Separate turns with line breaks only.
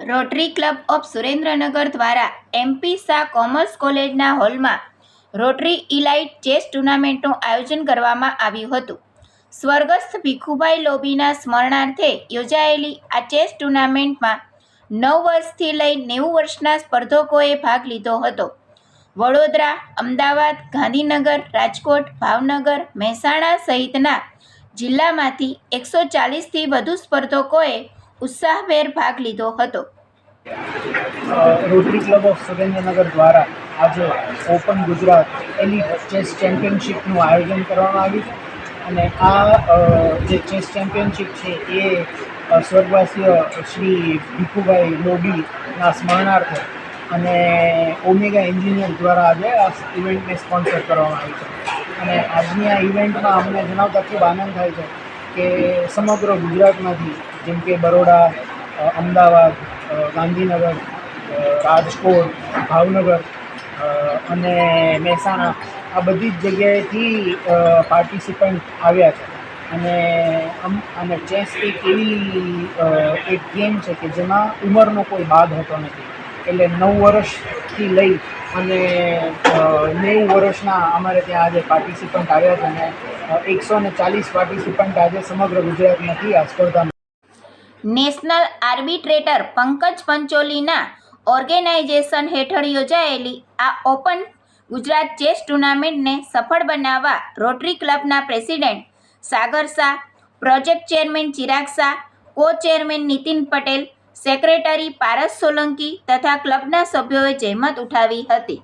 Rotary club of Surendranagar દ્વારા MP Shah commerce કોલેજના હોલમાં રોટરી ઇલાઇટ ચેસ ટુર્નામેન્ટનું આયોજન કરવામાં આવ્યું હતું. સ્વર્ગસ્થ ભીખુભાઈ લોબીના સ્મરણાર્થે યોજાયેલી આ ચેસ ટુર્નામેન્ટમાં નવ વર્ષથી લઈ નેવું વર્ષના સ્પર્ધકોએ ભાગ લીધો હતો. વડોદરા, અમદાવાદ, ગાંધીનગર, રાજકોટ, ભાવનગર, મહેસાણા સહિતના જિલ્લામાંથી એકસો ચાલીસથી વધુ સ્પર્ધકોએ ઉત્સાહભેર ભાગ લીધો હતો.
રોટરી ક્લબ ઓફ સુરેન્દ્રનગર દ્વારા આજે ઓપન ગુજરાત એલિટ ચેસ ચેમ્પિયનશિપનું આયોજન કરવામાં આવ્યું અને આ જે ચેસ ચેમ્પિયનશિપ છે, એ સ્વર્ગવાસીય શ્રી ભીખુભાઈ લોબીના સ્મરણાર્થે અને ઓમેગા એન્જિનિયર દ્વારા આજે આ ઇવેન્ટને સ્પોન્સર કરવામાં આવી છે. અને આજની આ ઇવેન્ટમાં અમને જણાવતા ખૂબ આનંદ થાય છે. કે સમગ્ર ગુજરાતમાંથી જેમ કે બરોડા અમદાવાદ ગાંધીનગર રાજકોટ, ભાવનગર અને મહેસાણા આ બધી જ જગ્યાએથી પાર્ટિસિપન્ટ આવ્યા છે. અને આમ અને ચેસ એક એવી એક ગેમ છે કે જેમાં ઉંમરનો કોઈ બાદ હોતો નથી. એટલે નવ વર્ષથી લઈ અને નેવું વર્ષના અમારે ત્યાં આજે પાર્ટિસિપન્ટ આવ્યા છે અને એકસો ને ચાલીસ પાર્ટિસિપન્ટ આજે સમગ્ર ગુજરાતમાંથી આ સ્પર્ધામાં.
નેશનલ આર્બિટ્રેટર પંકજ પંચોલીના ઓર્ગેનાઇઝેશન હેઠળ યોજાયેલી આ ઓપન ગુજરાત ચેસ ટુર્નામેન્ટને સફળ બનાવવા rotary ક્લબના president Sagar Shah, project chairman Chirag Shah co chairman Nitin Patel secretary Paras Solanki તથા ક્લબના સભ્યોએ જહેમત ઉઠાવી હતી.